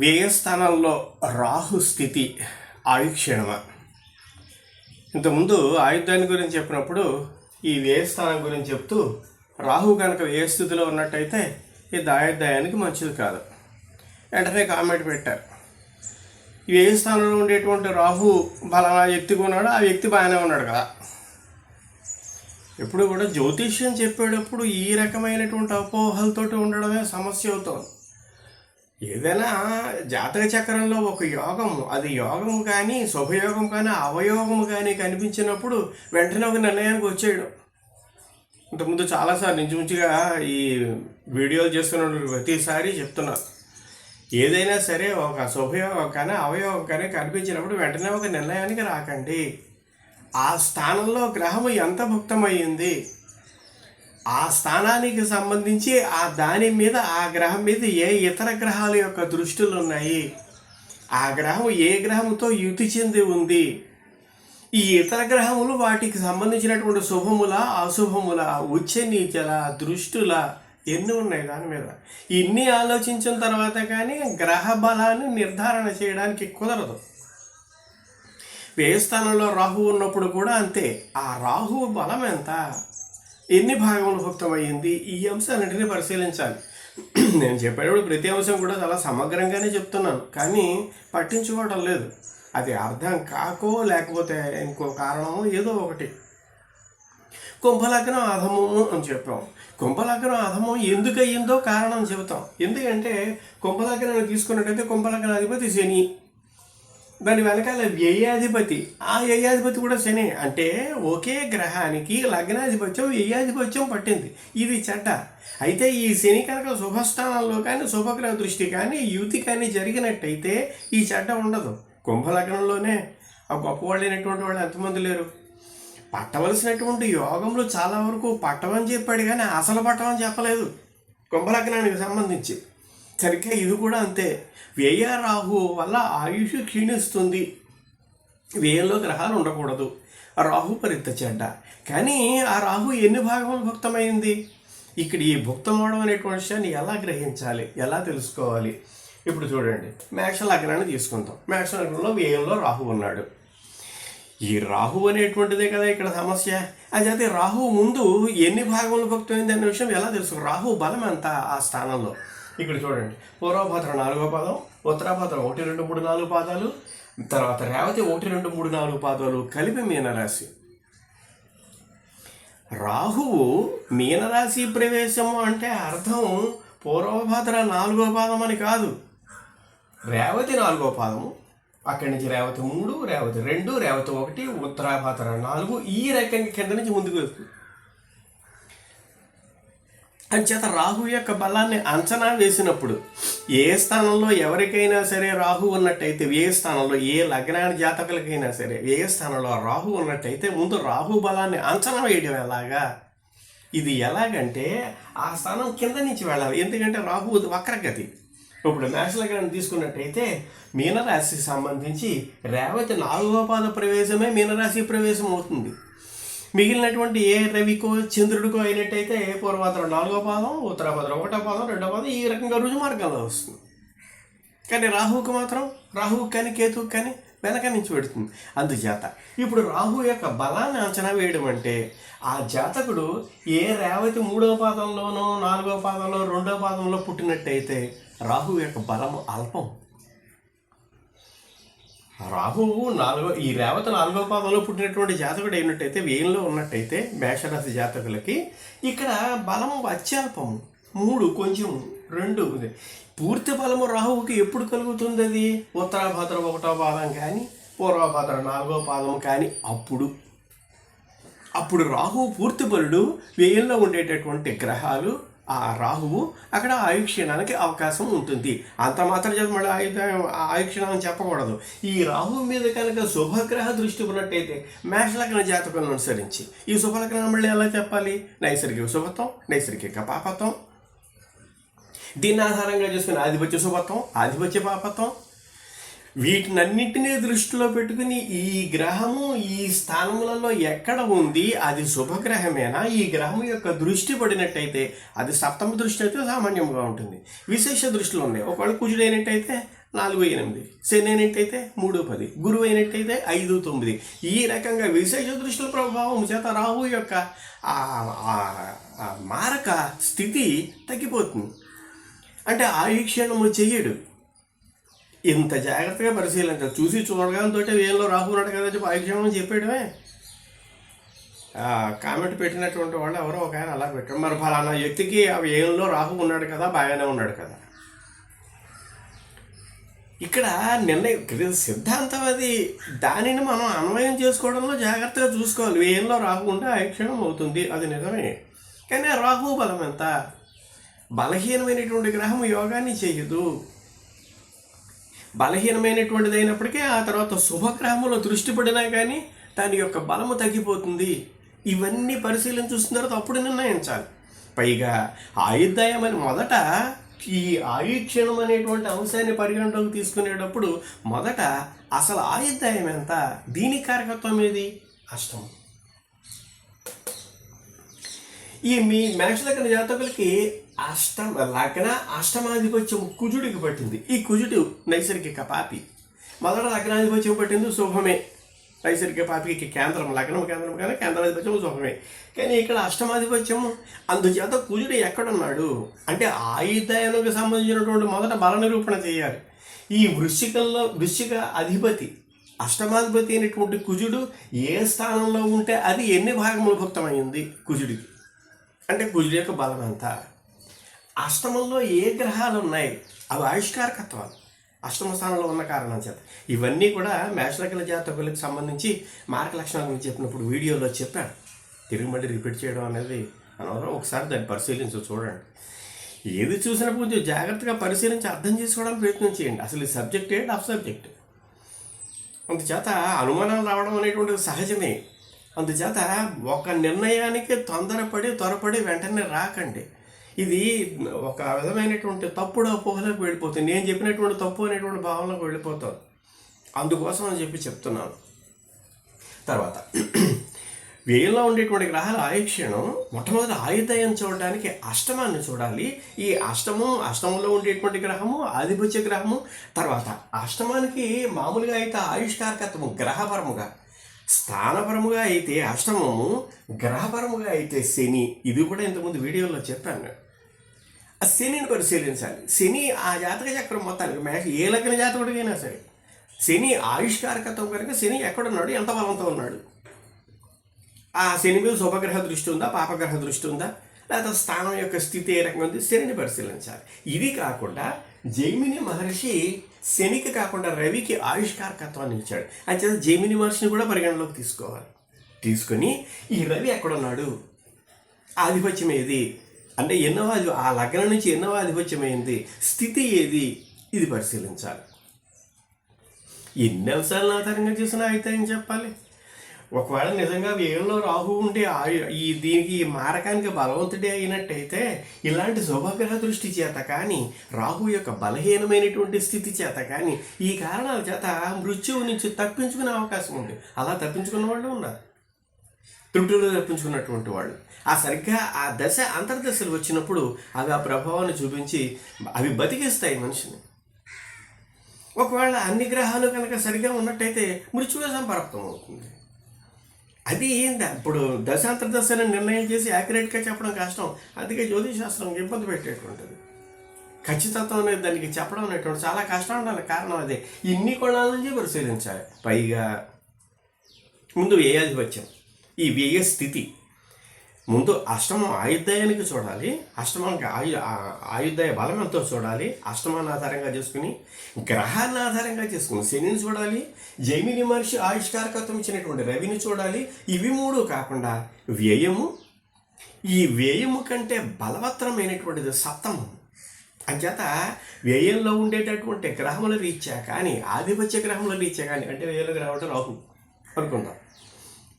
వ్యయస్థానంలో రాహు స్థితి ఆయుక్షేణమ? ఇంతకుముందు ఆయుధాన్ని గురించి చెప్పినప్పుడు ఈ వ్యయస్థానం గురించి చెప్తూ రాహు కనుక వ్యయ స్థితిలో ఉన్నట్టయితే ఇది ఆయుర్దాయానికి మంచిది కాదు. వెంటనే కామెంట్ పెట్టారు ఈ ఉండేటువంటి రాహు ఫలానా వ్యక్తిగా ఉన్నాడు ఆ వ్యక్తి బాగానే ఉన్నాడు కదా. ఎప్పుడు కూడా జ్యోతిష్యం చెప్పేటప్పుడు ఈ రకమైనటువంటి అపోహలతోటి ఉండడమే సమస్య అవుతుంది. ఏదైనా జాతక చక్రంలో ఒక యోగం అది యోగం కానీ శుభయోగం కానీ అవయోగం కానీ కనిపించినప్పుడు వెంటనే ఒక నిర్ణయానికి వచ్చేయడం. ఇంతకుముందు చాలాసార్లు ఇంచుమించుగా ఈ వీడియోలు చేస్తున్న ప్రతిసారి చెప్తున్నారు ఏదైనా సరే ఒక శుభయోగం కానీ అవయోగం కానీ కనిపించినప్పుడు వెంటనే ఒక నిర్ణయానికి రాకండి. ఆ స్థానంలో గ్రహము ఎంత భుక్తమయ్యింది ఆ స్థానానికి సంబంధించి ఆ దాని మీద ఆ గ్రహం మీద ఏ ఇతర గ్రహాల యొక్క దృష్టిలు ఉన్నాయి? ఆ గ్రహం ఏ గ్రహంతో యుతి చెంది ఉంది? ఈ ఇతర గ్రహములు వాటికి సంబంధించినటువంటి శుభముల అశుభముల ఉచ్చ నీచల దృష్టుల ఎన్ని ఉన్నాయి దాని మీద? ఇన్ని ఆలోచించిన తర్వాత కానీ గ్రహ బలాన్ని నిర్ధారణ చేయడానికి కుదరదు. వ్యయస్థానంలో రాహు ఉన్నప్పుడు కూడా అంతే. ఆ రాహు బలం ఎంత? ఎన్ని భాగములు భుక్తమయ్యింది ఈ అంశాలన్నింటినీ పరిశీలించాలి. నేను చెప్పేటప్పుడు ప్రతి అంశం కూడా చాలా సమగ్రంగానే చెప్తున్నాను. కానీ పట్టించుకోవడం లేదు. అది అర్థం కాకో లేకపోతే ఇంకో కారణమో ఏదో ఒకటి. కుంభలగ్నం అధమము అని చెప్పాం. కుంభలగ్నం అధమం ఎందుకు అయ్యిందో కారణం చెబుతాం. ఎందుకంటే కుంభలగ్నాన్ని తీసుకున్నట్టయితే కుంభలగ్న అధిపతి శని. దాని వెనకాల వ్యయాధిపతి. ఆ వ్యయాధిపతి కూడా శని. అంటే ఒకే గ్రహానికి లగ్నాధిపత్యం వ్యయాధిపత్యం పట్టింది. ఇది చెడ్డ. అయితే ఈ శని కనుక శుభస్థానంలో కానీ శుభగ్రహ దృష్టి కానీ యుతి కానీ జరిగినట్టయితే ఈ చెడ్డ ఉండదు. కుంభలగ్నంలోనే. ఆ గొప్పవాళ్ళైనటువంటి వాళ్ళు ఎంతమంది లేరు? పట్టవలసినటువంటి యోగంలో చాలా వరకు పట్టమని చెప్పాడు కానీ అసలు పట్టమని చెప్పలేదు. కుంభలగ్నానికి సంబంధించి. సరిగ్గా ఇది కూడా అంతే. వ్యయ రాహు వల్ల ఆయుష్ క్షీణిస్తుంది. వ్యయంలో గ్రహాలు ఉండకూడదు. ఆ రాహు పరిత చెడ్డ. కానీ ఆ రాహు ఎన్ని భాగములు భుక్తమైంది? ఇక్కడ ఈ భుక్తమవడం అనేటువంటి విషయాన్ని ఎలా గ్రహించాలి? ఎలా తెలుసుకోవాలి? ఇప్పుడు చూడండి. మేష లగ్నాన్ని తీసుకుందాం. మేష లగ్నంలో వ్యయంలో రాహు ఉన్నాడు. ఈ రాహు అనేటువంటిదే కదా ఇక్కడ సమస్య. అదే రాహు ముందు ఎన్ని భాగములు భక్తమైంది అనే విషయం ఎలా తెలుసు రాహు బలం ఎంత ఆ స్థానంలో? ఇక్కడ చూడండి. పూర్వభద్ర నాలుగో పాదం ఉత్తరాభద్ర ఒకటి రెండు మూడు నాలుగు పాదాలు తర్వాత రేవతి ఒకటి రెండు మూడు నాలుగు పాదాలు కలిపి మీనరాశి. రాహువు మీనరాశి ప్రవేశము అంటే అర్థం పూర్వభద్ర నాలుగో పాదం అని కాదు. రేవతి నాలుగో పాదము అక్కడి నుంచి రేవతి మూడు రేవతి రెండు రేవతి ఒకటి ఉత్తరాభాద్ర నాలుగు ఈ రకంగా కింద నుంచి ముందుకు వెళ్తుంది అంచేత రాహు యొక్క బలాన్ని అంచనా వేసినప్పుడు ఏ స్థానంలో ఎవరికైనా సరే రాహు ఉన్నట్టయితే ఏ స్థానంలో ఏ లగ్నాన్ని జాతకులకైనా సరే ఏ స్థానంలో రాహు ఉన్నట్టయితే ముందు రాహు బలాన్ని అంచనా వేయడం ఎలాగా? ఇది ఎలాగంటే ఆ స్థానం కింద నుంచి వెళ్ళాలి. ఎందుకంటే రాహు వక్రగతి. ఇప్పుడు మేషలగ్నాన్ని తీసుకున్నట్టయితే మీనరాశికి సంబంధించి రేవతి నాలుగో పాద ప్రవేశమే మీనరాశి ప్రవేశం అవుతుంది. మిగిలినటువంటి ఏ రవికో చంద్రుడికో అయినట్టయితే పూర్వాద్ర నాలుగో పాదం ఉత్తరాభద్రం ఒకటో పాదం రెండో పాదం ఈ రకంగా రుజు మార్గంలో వస్తుంది. కానీ రాహువుకు మాత్రం రాహువు కానీ కేతువు కానీ వెనక నుంచి పెడుతుంది అందుచేత. ఇప్పుడు రాహు యొక్క బలాన్ని అంచనా వేయడం అంటే ఆ జాతకుడు ఏ రేవతి మూడవ పాదంలోనో నాలుగో పాదంలో రెండో పాదంలో పుట్టినట్టయితే రాహు యొక్క బలము అల్పం. రాహువు నాలుగో ఈ రేవత నాలుగో పాదంలో పుట్టినటువంటి జాతకుడు అయినట్టయితే వేయంలో ఉన్నట్టయితే మేషరాశి జాతకులకి ఇక్కడ బలం అత్యల్పము. మూడు కొంచెం రెండు పూర్తి బలము రాహువుకి ఎప్పుడు కలుగుతుంది అది? ఉత్తరాభద్ర ఒకటో పాదం కానీ పూర్వభద్ర నాలుగో పాదం కానీ అప్పుడు. అప్పుడు రాహువు పూర్తి బలుడు వ్యయంలో ఉండేటటువంటి గ్రహాలు ఆ రాహువు అక్కడ ఆయుక్షీణానికి అవకాశం ఉంటుంది. అంత మాత్రం చేత మళ్ళీ ఆయు ఆయుక్షీణం చెప్పకూడదు. ఈ రాహువు మీద కనుక శుభగ్రహ దృష్టి ఉన్నట్టయితే మేషలగ్న జాతకులను అనుసరించి ఈ శుభలగ్నం మళ్ళీ ఎలా చెప్పాలి? నైసర్గిక శుభత్వం నైసర్గిక పాపత్వం. దీని ఆధారంగా చూసుకుని ఆధిపత్య శుభత్వం ఆధిపత్య పాపత్వం వీటినన్నింటినీ దృష్టిలో పెట్టుకుని ఈ గ్రహము ఈ స్థానములలో ఎక్కడ ఉంది అది శుభగ్రహమేనా? ఈ గ్రహం యొక్క దృష్టి పడినట్టయితే అది సప్తమ దృష్టి అయితే సామాన్యంగా ఉంటుంది. విశేష దృష్టిలో ఉన్నాయి. ఒకవేళ కుజుడైనట్టయితే నాలుగు ఎనిమిది శని అయినట్టయితే మూడు పది గురువు అయినట్టయితే ఐదు తొమ్మిది. ఈ రకంగా విశేష దృష్టిల ప్రభావం చేత రాహు యొక్క మారక స్థితి తగ్గిపోతుంది. అంటే ఆయుక్షణము చెయ్యడు ఇంత జాగ్రత్తగా పరిశీలించాలి చూసి చూడగానే వేయంలో రాహు ఉన్నాడు కదా చెప్పి ఆయుక్షణం చెప్పేయడమే. కామెంట్ పెట్టినటువంటి వాళ్ళు ఎవరో ఒక ఆయన అలా పెట్టారు మరి ఫలానా వ్యక్తికి ఆ ఏళ్ళలో రాహు ఉన్నాడు కదా బాగానే ఉన్నాడు కదా. ఇక్కడ నిర్ణయం సిద్ధాంతం అది దానిని మనం అన్వయం చేసుకోవడంలో జాగ్రత్తగా చూసుకోవాలి. వేయంలో రాహు ఉంటే ఆయుక్షణం అవుతుంది అది నిజమే. కానీ రాహు బలం ఎంత? బలహీనమైనటువంటి గ్రహం యోగాన్ని చేయదు. బలహీనమైనటువంటిది అయినప్పటికీ ఆ తర్వాత శుభగ్రహములో దృష్టి పడినా కానీ దాని యొక్క బలము తగ్గిపోతుంది. ఇవన్నీ పరిశీలన చూసిన తర్వాత అప్పుడు నిర్ణయించాలి. పైగా ఆయుర్దాయం అని మొదట ఈ ఆయుక్షణం అనేటువంటి అంశాన్ని పరిగణలోకి తీసుకునేటప్పుడు మొదట అసలు ఆయుర్దాయం ఎంత? దీని కారకత్వం ఏది? అష్టం. ఈ మీ మేష లగ్న జాతకులకి అష్టమ లగ్న అష్టమాధిపత్యం కుజుడికి పట్టింది. ఈ కుజుడు నైసర్గిక పాపి. మొదట లగ్నాధిపత్యం పట్టింది శుభమే. నైసర్గిక పాపికి కేంద్రం లగ్నం కేంద్రం కానీ కేంద్రాధిపత్యం శుభమే. కానీ ఇక్కడ అష్టమాధిపత్యం అందుచేత కుజుడు ఎక్కడున్నాడు? అంటే ఆయుధానికి సంబంధించినటువంటి మొదట బల నిరూపణ చేయాలి. ఈ వృశ్చికంలో వృశ్చిక అధిపతి అష్టమాధిపతి అయినటువంటి కుజుడు ఏ స్థానంలో ఉంటే అది ఎన్ని భాగములు భుక్తమైంది కుజుడికి. అంటే కుజుడి యొక్క బలం అంతా అష్టమంలో ఏ గ్రహాలు ఉన్నాయి అవి ఆవిష్కారకత్వాలు. అష్టమ స్థానంలో ఉన్న కారణం చేత. ఇవన్నీ కూడా మేషరకల జాతకులకు సంబంధించి మార్క లక్షణాల గురించి చెప్పినప్పుడు వీడియోలో చెప్పాను. తిరిగి మళ్ళీ రిపీట్ చేయడం అనేది అనవసరం. ఒకసారి దాన్ని పరిశీలించి చూడండి. ఏది చూసినప్పుడు కొంచెం జాగ్రత్తగా పరిశీలించి అర్థం చేసుకోవడానికి ప్రయత్నం చేయండి. అసలు ఈ సబ్జెక్ట్ ఏంటి? Off subject. అందుచేత అనుమానాలు రావడం అనేటువంటిది సహజమే. అందుచేత ఒక నిర్ణయానికి తొందరపడి త్వరపడి వెంటనే రాకండి. ఇది ఒక విధమైనటువంటి తప్పుడు అపోహలకు వెళ్ళిపోతుంది. నేను చెప్పినటువంటి తప్పు అనేటువంటి భావనకు వెళ్ళిపోతాను అందుకోసం అని చెప్పి చెప్తున్నాను. తర్వాత వ్యయంలో ఉండేటువంటి గ్రహాల ఆయుక్షణం మొట్టమొదటి ఆయుధయం చూడడానికి అష్టమాన్ని చూడాలి. ఈ అష్టము అష్టమంలో ఉండేటువంటి గ్రహము ఆధిపత్య గ్రహము తర్వాత అష్టమానికి మామూలుగా అయితే ఆయుష్కారకత్వము గ్రహపరముగా. స్థానపరముగా అయితే అష్టమము గ్రహపరముగా అయితే శని. ఇది కూడా ఇంతకుముందు వీడియోలో చెప్పాను. ఆ శనిని పరిశీలించాలి. శని ఆ జాతక చక్రం మొత్తానికి మేష ఏ లగ్న జాతకుడికైనా సరే. శని ఆయుష్కారకత్వం కనుక శని ఎక్కడున్నాడు? ఎంత బలంతో ఉన్నాడు? ఆ శని మీద శుభగ్రహ దృష్టి ఉందా? పాపగ్రహ దృష్టి ఉందా? లేదా స్థానం యొక్క స్థితి ఏ రకంగా ఉంది శనిని పరిశీలించాలి. ఇది కాకుండా జైమిని మహర్షి శనికి కాకుండా రవికి ఆవిష్కారకత్వాన్ని ఇచ్చాడు. అంచేత జైమిని మహర్షిని కూడా పరిగణలోకి తీసుకోవాలి. తీసుకొని ఈ రవి ఎక్కడున్నాడు? ఆధిపత్యం ఏది అంటే ఎన్నో అది ఆ లగ్నం నుంచి ఎన్నో ఆధిపత్యం అయింది స్థితి ఏది? ఇది పరిశీలించాలి. ఎన్ని అంశాలను ఆధారంగా చేసినా అయితే ఏం చెప్పాలి? ఒకవేళ నిజంగా వ్యయంలో రాహు ఉంటే ఈ దీనికి ఈ మారకానికి బలవంతుడే అయినట్టయితే ఇలాంటి శుభగ్రహ దృష్టి చేత కానీ రాహు యొక్క బలహీనమైనటువంటి స్థితి చేత కానీ ఈ కారణాల చేత మృత్యువు నుంచి తప్పించుకునే అవకాశం ఉంది. అలా తప్పించుకున్న వాళ్ళు ఉన్నారు. త్రుటులు తప్పించుకున్నటువంటి వాళ్ళు. ఆ సరిగ్గా ఆ దశ అంతర్దశలు వచ్చినప్పుడు అవి ఆ ప్రభావాన్ని చూపించి అవి బతికిస్తాయి మనిషిని. ఒకవేళ అన్ని గ్రహాలు కనుక సరిగ్గా ఉన్నట్టయితే మృత్యువే సంపరాప్తం అవుతుంది. అది ఏంది? ఇప్పుడు దశాంతర దశను నిర్ణయం చేసి యాక్యురేట్గా చెప్పడం కష్టం. అందుకే జ్యోతిషాస్త్రం ఇబ్బంది పెట్టేటువంటిది. ఖచ్చితత్వం అనేది దానికి చెప్పడం అనేటువంటి చాలా కష్టం ఉండాలి కారణం అదే. ఇన్ని కోణాల నుంచి పరిశీలించాలి. పైగా ముందు వ్యయాధిపత్యం. ఈ వ్యయ స్థితి ముందు అష్టమం ఆయుర్దాయానికి చూడాలి. అష్టమానికి ఆయు ఆ- ఆయుర్దాయ బలం ఎంతో చూడాలి. అష్టమాన్ని ఆధారంగా చేసుకుని గ్రహాన్ని ఆధారంగా చేసుకుని శనిని చూడాలి. జైమిని మహర్షి ఆయుష్కారకత్వం ఇచ్చినటువంటి రవిని చూడాలి. ఇవి మూడు కాకుండా వ్యయము. ఈ వ్యయము కంటే బలవత్తరమైనటువంటిది సప్తమం. అంచేత వ్యయంలో ఉండేటటువంటి గ్రహముల రీత్యా కానీ ఆధిపత్య గ్రహముల రీత్యా కానీ అంటే వ్యయంలో గ్రహం అంటే రాహు అనుకుందాం.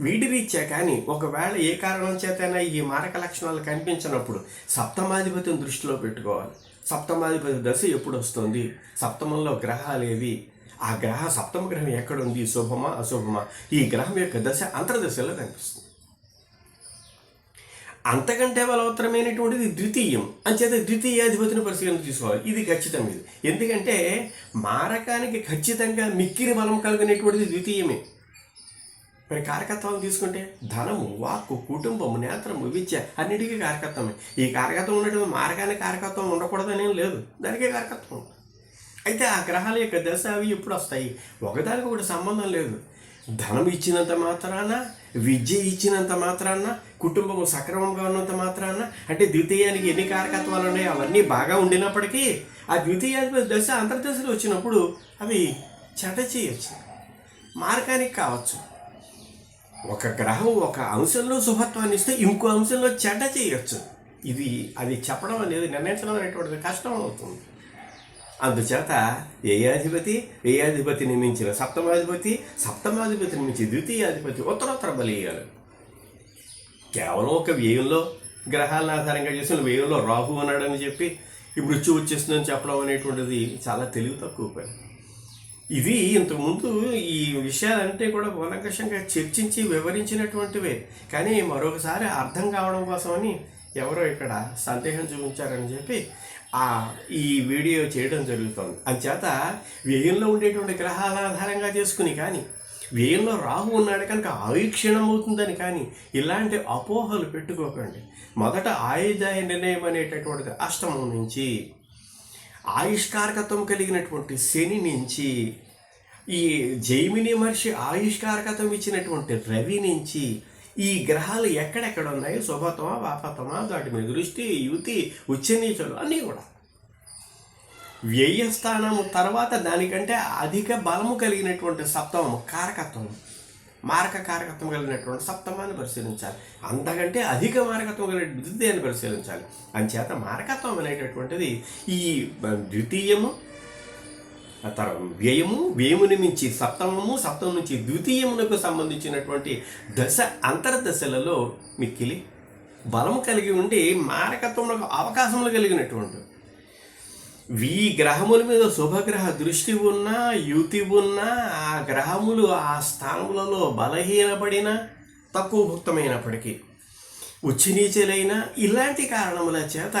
వీడి రీత్యా కానీ ఒకవేళ ఏ కారణం చేతైనా ఈ మారక లక్షణాలు కనిపించినప్పుడు సప్తమాధిపతిని దృష్టిలో పెట్టుకోవాలి. సప్తమాధిపతి దశ ఎప్పుడు వస్తుంది? సప్తమంలో గ్రహాలు ఏవి? ఆ గ్రహ సప్తమ గ్రహం ఎక్కడుంది? శుభమా అశుభమా? ఈ గ్రహం యొక్క దశ అంతర్దశలో కనిపిస్తుంది. అంతకంటే బలవత్తరమైనటువంటిది ద్వితీయం. అంచేత ద్వితీయాధిపతిని పరిశీలన తీసుకోవాలి. ఇది ఖచ్చితం ఇది. ఎందుకంటే మారకానికి ఖచ్చితంగా మిక్కిరి బలం కలిగినటువంటిది ద్వితీయమే. మరి కారకత్వాలు తీసుకుంటే ధనము వాక్కు కుటుంబము నేత్రము విద్య అన్నిటికీ కారకత్వమే ఈ కారకత్వం ఉండటం మార్గానికి కారకత్వం ఉండకూడదని ఏం లేదు. దానికే కారకత్వం అయితే ఆ గ్రహాల యొక్క దశ అవి ఎప్పుడు వస్తాయి? ఒకదానికి ఒకటి సంబంధం లేదు. ధనం ఇచ్చినంత మాత్రాన విద్య ఇచ్చినంత మాత్రాన కుటుంబం సక్రమంగా ఉన్నంత మాత్రాన అంటే ద్వితీయానికి ఎన్ని కారకత్వాలు ఉన్నాయో అవన్నీ బాగా ఉండినప్పటికీ ఆ ద్వితీయాధిపతి దశ అంతర్దశలు వచ్చినప్పుడు అవి చెట చేయొచ్చు. మార్గానికి కావచ్చు. ఒక గ్రహం ఒక అంశంలో శుభత్వాన్ని ఇస్తే ఇంకో అంశంలో చెడ్డ చేయొచ్చు. ఇది అది చెప్పడం అనేది నిర్ణయించడం అనేటువంటిది కష్టం అవుతుంది. అందుచేత ఏయాధిపతి ఏయాధిపతి మించిన సప్తమాధిపతి సప్తమాధిపతిని మించి ద్వితీయాధిపతి ఉత్తరోత్తర బలీయాలు. కేవలం ఒక వ్యయంలో గ్రహాలను ఆధారంగా చేసిన వ్యయంలో రాహు ఉన్నాడని చెప్పి ఈ మృత్యు వచ్చేస్తుందని చెప్పడం అనేటువంటిది చాలా తెలివి తక్కువ పని. ఇది ఇంతకుముందు ఈ విషయాలంటే కూడా పూర్ణకృష్ణంగా చర్చించి వివరించినటువంటివే. కానీ మరొకసారి అర్థం కావడం కోసమని ఎవరో ఇక్కడ సందేహం చూపించారని చెప్పి ఆ ఈ వీడియో చేయడం జరుగుతుంది. అంచేత వ్యయంలో ఉండేటువంటి గ్రహాల ఆధారంగా చేసుకుని కానీ వ్యయంలో రాహు ఉన్నాడు కనుక ఆయుక్షీణం అవుతుందని కానీ ఇలాంటి అపోహలు పెట్టుకోకండి. మొదట ఆయుధాయ నిర్ణయం అనేటటువంటిది అష్టమం నుంచి ఆయుష్కారకత్వం కలిగినటువంటి శని నుంచి ఈ జైమిని మహర్షి ఆయుష్కారకత్వం ఇచ్చినటువంటి రవి నుంచి ఈ గ్రహాలు ఎక్కడెక్కడ ఉన్నాయో శుభతమా వాపతమా వాటి మీద దృష్టి యువతి ఉచ్చనీచలు అన్నీ కూడా. వ్యయస్థానము తర్వాత దానికంటే అధిక బలము కలిగినటువంటి సప్తమము కారకత్వం మారక కారకత్వం కలిగినటువంటి సప్తమాన్ని పరిశీలించాలి. అంతకంటే అధిక మారకత్వం కలిగిన ద్వితీయాన్ని పరిశీలించాలి. అంచేత మారకత్వం అనేటటువంటిది ఈ ద్వితీయము తర్వాత వ్యయము వ్యయముని మించి సప్తమము సప్తమం నుంచి ద్వితీయమునకు సంబంధించినటువంటి దశ అంతర్దశలలో మిక్కిలి బలము కలిగి ఉండి మారకత్వంలో అవకాశములు కలిగినటువంటి ఈ గ్రహముల మీద శుభగ్రహ దృష్టి ఉన్నా యుతి ఉన్నా ఆ గ్రహములు ఆ స్థానములలో బలహీనపడిన తక్కువ భుక్తమైనప్పటికీ ఉచ్చినీచలైన ఇలాంటి కారణముల చేత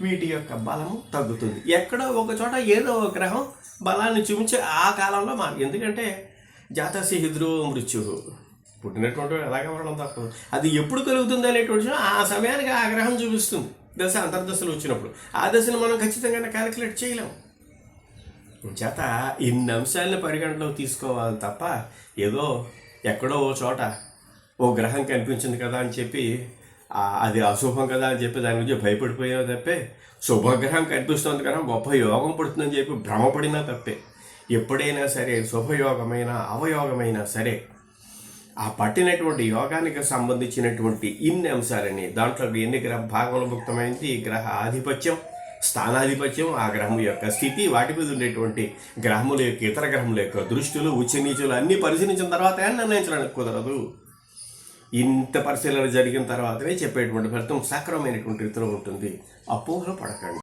వీటి యొక్క బలము తగ్గుతుంది. ఎక్కడో ఒక చోట ఏదో ఒక గ్రహం బలాన్ని చూపించి ఆ కాలంలో మా ఎందుకంటే జాతసి హిద్రో మృత్యు పుట్టినటువంటి ఎలాగ ఉండడం తప్పదు అది ఎప్పుడు కలుగుతుంది అనేటువంటి ఆ సమయానికి ఆ గ్రహం చూపిస్తుంది. దశ అంతర్దశలు వచ్చినప్పుడు ఆ దశను మనం ఖచ్చితంగా క్యాలిక్యులేట్ చేయలేము చేత ఇన్ని అంశాలను పరిగణలోకి తీసుకోవాలి తప్ప ఏదో ఎక్కడో ఓ చోట ఓ గ్రహం కనిపించింది కదా అని చెప్పి అది అశుభం కదా అని చెప్పి దాని గురించి భయపడిపోయావు తప్పే శుభగ్రహం కనిపిస్తుంది కదా గొప్ప యోగం పడుతుందని చెప్పి భ్రమపడినా తప్పే. ఎప్పుడైనా సరే శుభయోగమైనా అవయోగమైనా సరే ఆ పట్టినటువంటి యోగానికి సంబంధించినటువంటి ఇన్ని అంశాలని దాంట్లో ఎన్ని గ్రహ భాగములు ముక్తమైంది ఈ గ్రహ ఆధిపత్యం స్థానాధిపత్యం ఆ గ్రహం యొక్క స్థితి వాటి మీద ఉండేటువంటి గ్రహముల యొక్క ఇతర గ్రహముల యొక్క దృష్టిలు ఉచ్చనీచులు అన్నీ పరిశీలించిన తర్వాత నిర్ణయించడానికి కుదరదు. ఇంత పరిశీలన జరిగిన తర్వాతనే చెప్పేటువంటి ఫలితం సక్రమైనటువంటి రీతిలో ఉంటుంది. అపోహలు పడకండి.